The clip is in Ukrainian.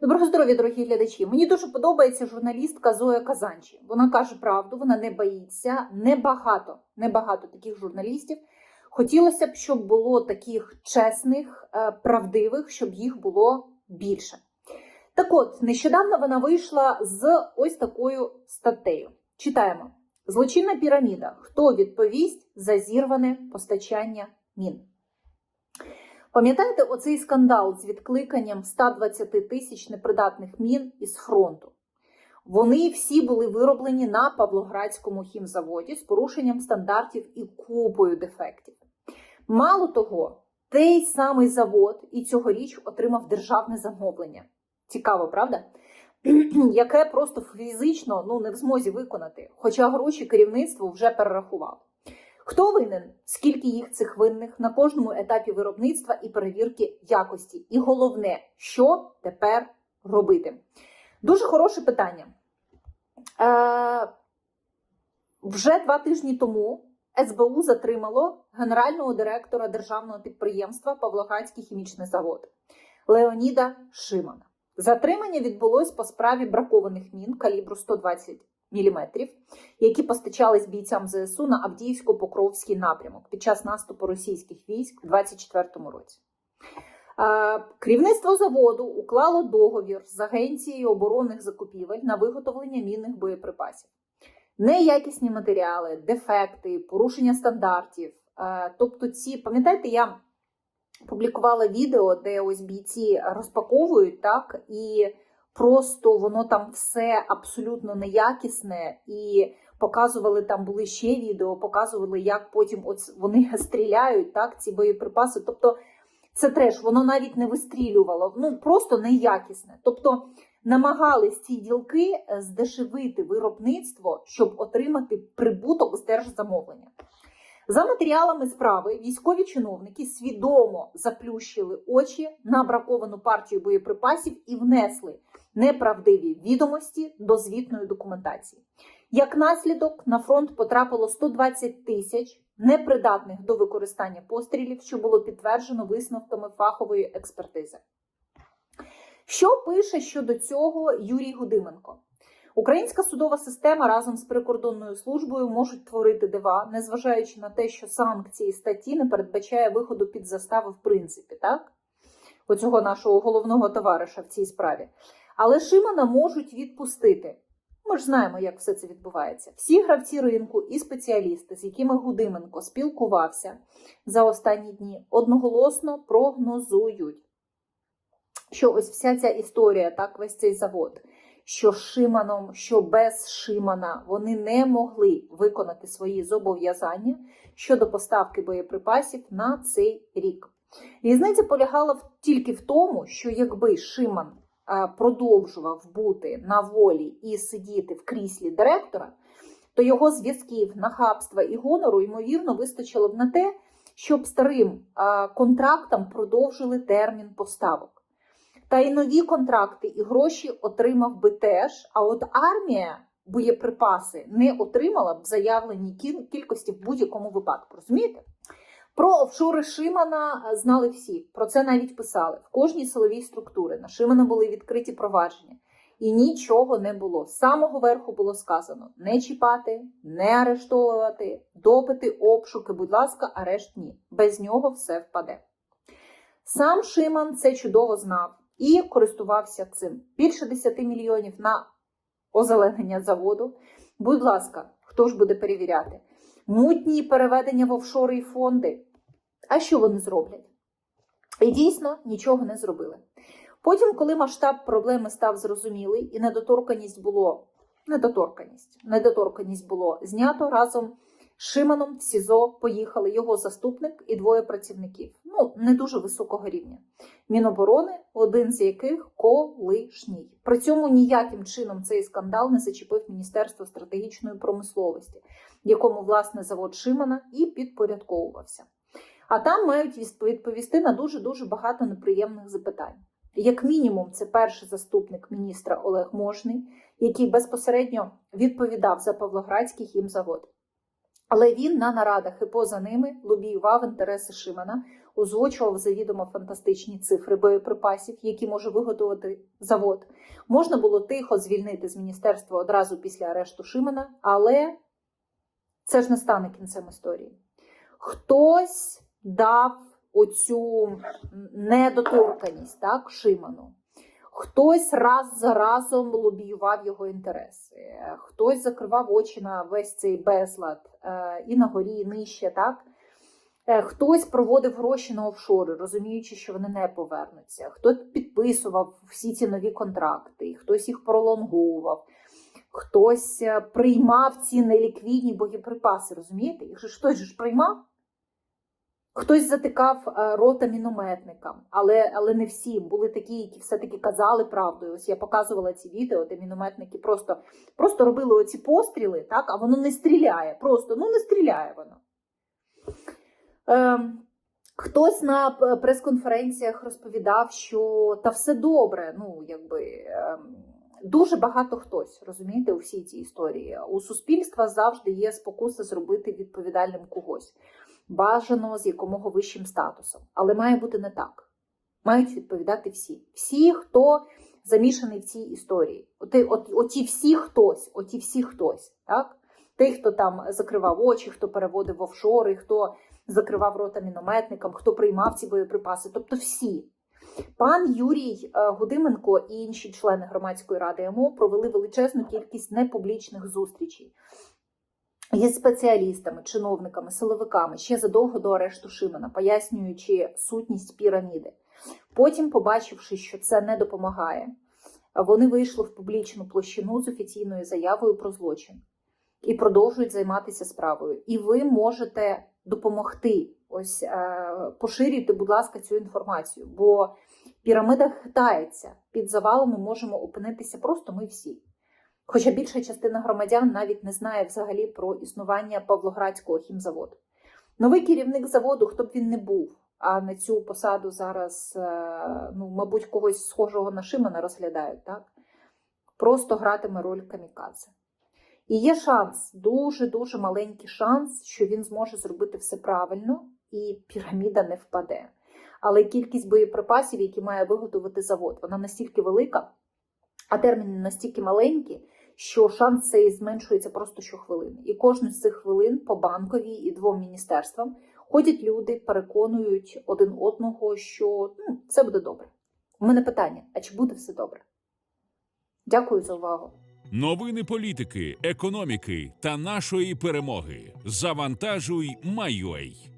Доброго здоров'я, дорогі глядачі. Мені дуже подобається журналістка Зоя Казанчі. Вона каже правду, вона не боїться. Небагато, небагато таких журналістів. Хотілося б, щоб було таких чесних, е, правдивих, щоб їх було більше. Так от, нещодавно вона вийшла з ось такою статтею. Читаємо: Злочинна піраміда. Хто відповість за зірване постачання мін? Пам'ятаєте оцей скандал з відкликанням 120 тисяч непридатних мін із фронту? Вони всі були вироблені на Павлоградському хімзаводі з порушенням стандартів і купою дефектів. Мало того, той самий завод і цьогоріч отримав державне замовлення. Цікаво, правда? Яке просто фізично ну, не в змозі виконати, хоча гроші керівництво вже перерахувало. Хто винен? Скільки їх цих винних на кожному етапі виробництва і перевірки якості? І головне, що тепер робити? Дуже хороше питання. Е, вже два тижні тому СБУ затримало генерального директора державного підприємства Павлоградський хімічний завод Леоніда Шимана. Затримання відбулось по справі бракованих мін калібру 120 мм, які постачались бійцям ЗСУ на Авдіївсько-Покровський напрямок під час наступу російських військ у 2024 році. Е, Керівництво заводу уклало договір з Агенцією оборонних закупівель на виготовлення мінних боєприпасів. Неякісні матеріали, дефекти, порушення стандартів. Е, Тобто, ці, пам'ятаєте, я публікувала відео, де ось бійці розпаковують так, і просто воно там все абсолютно неякісне, і показували там були ще відео, показували, як потім от вони стріляють, так, ці боєприпаси. Тобто це треш, воно навіть не вистрілювало, ну просто неякісне. Тобто намагались ці ділки е, здешевити виробництво, щоб отримати прибуток з держзамовлення. За матеріалами справи військові чиновники свідомо заплющили очі на браковану партію боєприпасів і внесли неправдиві відомості до звітної документації. Як наслідок, на фронт потрапило 120 тисяч непридатних до використання пострілів, що було підтверджено висновками фахової експертизи. Що пише щодо цього Юрій Гудименко? Українська судова система разом з прикордонною службою можуть творити дива, незважаючи на те, що санкції статті не передбачає виходу під застави в принципі, так? Оцього нашого головного товариша в цій справі. Але Шимана можуть відпустити. Ми ж знаємо, як все це відбувається. Всі гравці ринку і спеціалісти, з якими Гудименко спілкувався за останні дні, одноголосно прогнозують, що ось вся ця історія, так, весь цей завод, що Шиманом, що без Шимана вони не могли виконати свої зобов'язання щодо поставки боєприпасів на цей рік. Різниця полягала тільки в тому, що якби Шиман продовжував бути на волі і сидіти в кріслі директора, то його зв'язків, нахабства і гонору, ймовірно, вистачило б на те, щоб старим е, контрактам продовжили термін поставок. Та й нові контракти і гроші отримав би теж. А от армія боєприпаси не отримала б заявлені кількості в будь-якому випадку. Розумієте? Про офшори Шимана е, знали всі. Про це навіть писали. В кожній силовій структурі на Шимана були відкриті провадження. І нічого не було. З самого верху було сказано: не чіпати, не арештовувати, допити, обшуки, будь ласка, арешт ні. Без нього все впаде. Сам Шиман це чудово знав і користувався цим. Більше 10 мільйонів на озеленення заводу. Будь ласка, хто ж буде перевіряти? Мутні переведення в офшори і фонди. А що вони зроблять? І дійсно нічого не зробили. Потім, коли масштаб проблеми став зрозумілий і недоторканість було недоторканість, недоторканість було знято разом Шиманом в СІЗО поїхали його заступник і двоє працівників. Ну, не дуже високого рівня. Міноборони, один з яких колишній. При цьому ніяким чином цей скандал не зачепив Міністерство стратегічної промисловості, якому власне завод Шимана і підпорядковувався. А там мають відповісти на дуже дуже багато неприємних запитань. Як мінімум, це перший заступник міністра Олег Можний, який безпосередньо відповідав за Павлоградський хімзавод. Але він на нарадах і поза ними лобіював інтереси Шимана озвучував завідомо фантастичні цифри боєприпасів, які може виготовити завод. Можна було тихо звільнити з міністерства одразу після арешту Шимана, але це ж не стане кінцем історії. Хтось дав оцю недоторканість так, Шиману. Хтось раз за разом лобіював його інтереси, хтось закривав очі на весь цей безлад е, і на горі, і нижче, так? Е, Хтось проводив гроші на офшори, розуміючи, що вони не повернуться. Хтось підписував всі ці нові контракти, хтось їх пролонговував, хтось е, приймав ці неліквідні боєприпаси. Розумієте? Їх хтось ж приймав. Хтось затикав е, рота мінометникам, але, але не всі. Були такі, які все-таки казали правду. Ось я показувала ці відео, де мінометники просто, просто робили оці постріли, так, а воно не стріляє. Просто ну не стріляє воно. Ем, Хтось на прес-конференціях розповідав, що та все добре. Ну, якби ем, дуже багато хтось, розумієте, у всій цій історії. У суспільства завжди є спокуса зробити відповідальним когось, бажано з якомога вищим статусом. Але має бути не так. Мають відповідати всі. Всі, хто замішаний в цій історії. Оти, от, оті всі хтось, оті всі хтось, так? Той, хто там закривав очі, хто переводив офшори, хто закривав рота мінометникам, хто приймав ці боєприпаси, тобто всі. Пан Юрій е, Гудименко і інші члени громадської ради МО провели величезну кількість непублічних зустрічей зі спеціалістами, чиновниками, силовиками ще задовго до арешту Шимана, пояснюючи сутність піраміди. Потім, побачивши, що це не допомагає, вони вийшли в публічну площину з офіційною заявою про злочин і продовжують займатися справою. І ви можете допомогти. Ось е, поширюйте, будь ласка, цю інформацію, бо пірамида хитається. Під завалами можемо опинитися просто ми всі. Хоча більша частина громадян навіть не знає взагалі про існування Павлоградського хімзаводу. Новий керівник заводу, хто б він не був, а на цю посаду зараз, е, ну, мабуть, когось схожого на Шимана розглядають, так? Просто гратиме роль камікадзе. І є шанс, дуже-дуже маленький шанс, що він зможе зробити все правильно і піраміда не впаде. Але кількість боєприпасів, які має виготовити завод, вона настільки велика, а терміни настільки маленькі, що шанс цей зменшується просто щохвилини. І кожну з цих хвилин по банковій і двом міністерствам ходять люди, переконують один одного, що ну, все буде добре. У мене питання: а чи буде все добре? Дякую за увагу. Новини політики, економіки та нашої перемоги. Завантажуй, Майой.